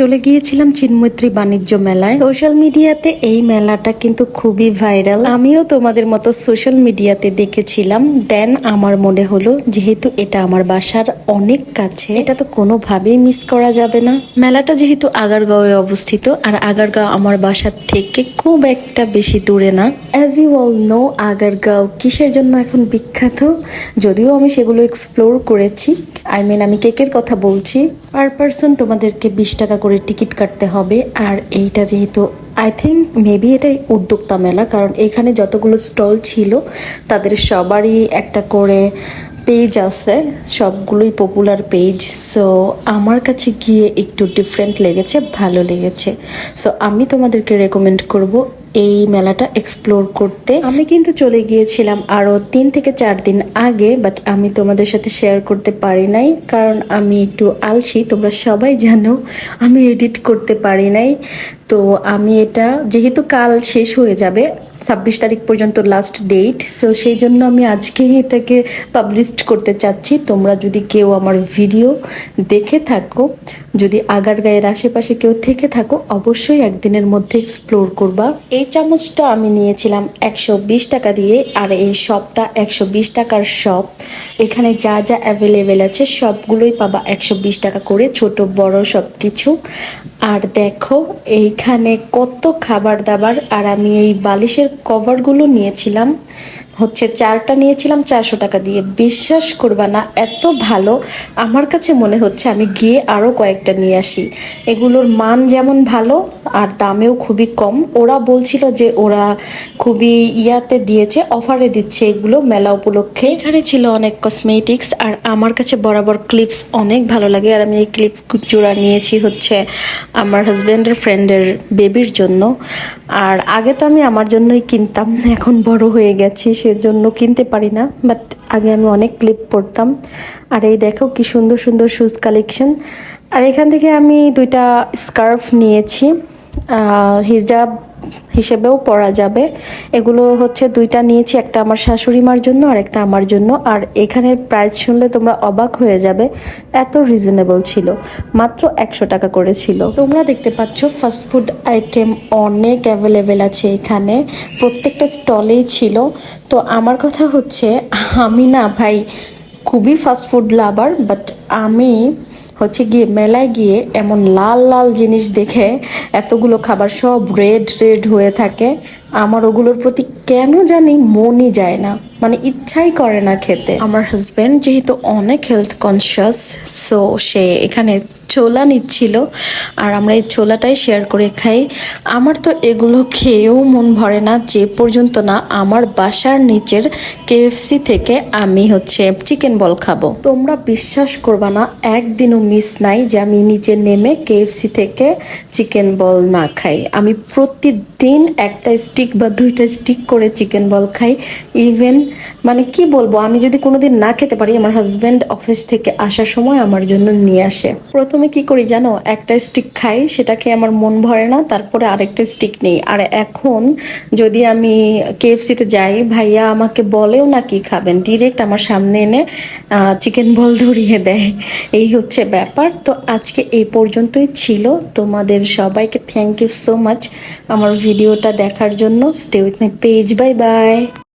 চলে গিয়েছিলাম চিন্মৈত্রী বাণিজ্য মেলায়। সোশ্যাল মিডিয়াতে এই মেলাটা কিন্তু খুবই ভাইরাল। আমিও তোমাদের মতো সোশ্যাল মিডিয়াতে দেখেছিলাম। দেন আমার মনে হলো, যেহেতু এটা আমার বাসার অনেক কাছে, এটা তো কোনোভাবেই মিস করা যাবে না। মেলাটা যেহেতু আগারগাঁওয়ে অবস্থিত, আর আগারগাঁও আমার বাসার থেকে খুব একটা বেশি দূরে না। As you all know Agargaon কিসের জন্য এখন বিখ্যাত? যদিও আমি সেগুলো এক্সপ্লোর করেছি। আই মিন আমি কেকের কথা বলছি। পার পার্সন তোমাদেরকে বিশ টাকা করে টিকিট কাটতে হবে। আর এইটা যেহেতু আই থিঙ্ক মেবি এটাই উদ্যোক্তা মেলা, কারণ এখানে যতগুলো স্টল ছিল, তাদের সবারই একটা করে পেজ আছে, সবগুলোই পপুলার পেজ সো আমার কাছে গিয়ে একটু ডিফারেন্ট লেগেছে, ভালো লেগেছে। সো আমি তোমাদেরকে রেকমেন্ড করব এই মেলাটা এক্সপ্লোর করতে। আমি কিন্তু চলে গিয়েছিলাম আরও তিন থেকে চার দিন আগে বাট আমি তোমাদের সাথে শেয়ার করতে পারি নাই, কারণ আমি একটু আলসি, তোমরা সবাই জানো, আমি এডিট করতে পারি নাই। তো আমি এটা, যেহেতু কাল শেষ হয়ে যাবে ছাব্বিশ তারিখ পর্যন্ত লাস্ট ডেট সো সেই জন্য আমি আজকেই এটাকে পাবলিশ করতে চাচ্ছি। তোমরা যদি কেউ আমার ভিডিও দেখে থাকো, যদি আগার গায়ের আশেপাশে কেউ থেকে থাকো, অবশ্যই একদিনের মধ্যে এক্সপ্লোর করবা। এই চামচটা আমি নিয়েছিলাম একশো বিশ টাকা দিয়ে, আর এই শপটা একশো বিশ টাকার শপ এখানে যা যা অ্যাভেলেবেল আছে, সবগুলোই পাবা একশো বিশ টাকা করে, ছোট, বড় সব কিছু আর দেখো, এইখানে কত খাবার দাবার, আর আমি এই বালিশের কভারগুলো নিয়েছিলাম। হচ্ছে চারটা নিয়েছিলাম চারশো টাকা দিয়ে। বিশ্বাস করবা না, এত ভালো। আমার কাছে মনে হচ্ছে আমি গিয়ে আরও কয়েকটা নিয়ে আসি। এগুলোর মান যেমন ভালো, আর দামেও খুবই কম। ওরা বলছিল যে ওরা খুবই ইয়াতে দিয়েছে, অফারে দিচ্ছে এগুলো মেলা উপলক্ষে। এখানে ছিল অনেক কসমেটিক্স আর আমার কাছে বরাবর ক্লিপস অনেক ভালো লাগে। আর আমি এই ক্লিপ জোড়া নিয়েছি হচ্ছে আমার হাজব্যান্ডের ফ্রেন্ডের বেবির জন্য। আর আগে তো আমি আমার জন্যই কিনতাম, এখন বড় হয়ে গেছি সেজন্য কিনতে পারি না বাট আগে আমি অনেক ক্লিপ পরতাম আর এই দেখো কি সুন্দর সুন্দর শুজ কালেকশন আর এখান থেকে আমি দুইটা স্কার্ফ নিয়েছি হিজাব হিসেবেও পরা যাবে। এগুলো হচ্ছে দুইটা নিয়েছি, একটা আমার শাশুড়ি মার জন্য, আর একটা আমার জন্য। আর এখানের প্রাইস শুনলে তোমরা অবাক হয়ে যাবে, এত রিজনেবল ছিল। মাত্র একশো টাকা করে ছিল। তোমরা দেখতে পাচ্ছ ফাস্টফুড আইটেম অনেক অ্যাভেলেবেল আছে এখানে। প্রত্যেকটা স্টলেই ছিল। তো আমার কথা হচ্ছে, আমি না ভাই খুবই ফাস্টফুড লাভার বাট আমি হচ্ছে গিয়ে মেলায় গিয়ে এমন লাল লাল জিনিস দেখে এতগুলো খাবার সব রেড রেড হয়ে থাকে। আমার ওগুলোর প্রতি কেন জানি মনই যায় না মানে ইচ্ছাই করে না খেতে। আমার হাজব্যান্ড যেহেতু অনেক হেলথ কনসিয়াস সো সে এখানে ছোলা নিচ্ছিল আর আমরা এই ছোলাটাই শেয়ার করে খাই। আমার তো এগুলো খেয়েও মন ভরে না যে পর্যন্ত না আমার বাসার নিচের কেএফসি থেকে আমি হচ্ছে চিকেন বল খাব। তোমরা বিশ্বাস করবা না একদিনও মিস নাই যে আমি নিচে নেমে কেএফসি থেকে চিকেন বল না খাই। আমি প্রতিদিন একটা স্টিক বা দুইটা স্টিক করে চিকেন বল খাই। ইভেন মানে কি বলব, আমি যদি কোনোদিন না খেতে পারি, আমার হাজব্যান্ড অফিস থেকে আসার সময় আমার জন্য নিয়ে আসে। প্রথমে কি করি জানো? একটা স্টিক খাই সেটা খেয়ে আমার মন ভরে না, তারপরে আরেকটা স্টিক নেই। আর এখন যদি আমি কেএফসিতে যাই, ভাইয়া আমাকে বলেও না কি খাবেন ডিরেক্ট আমার সামনে এনে চিকেন বল ধরিয়ে দেয়। এই হচ্ছে ব্যাপার। তো আজকে এই পর্যন্তই ছিল। তোমাদের সবাইকে থ্যাংক ইউ সো মাচ আমার ভিডিওটা দেখার জন্য। Stay with my page Bye-bye.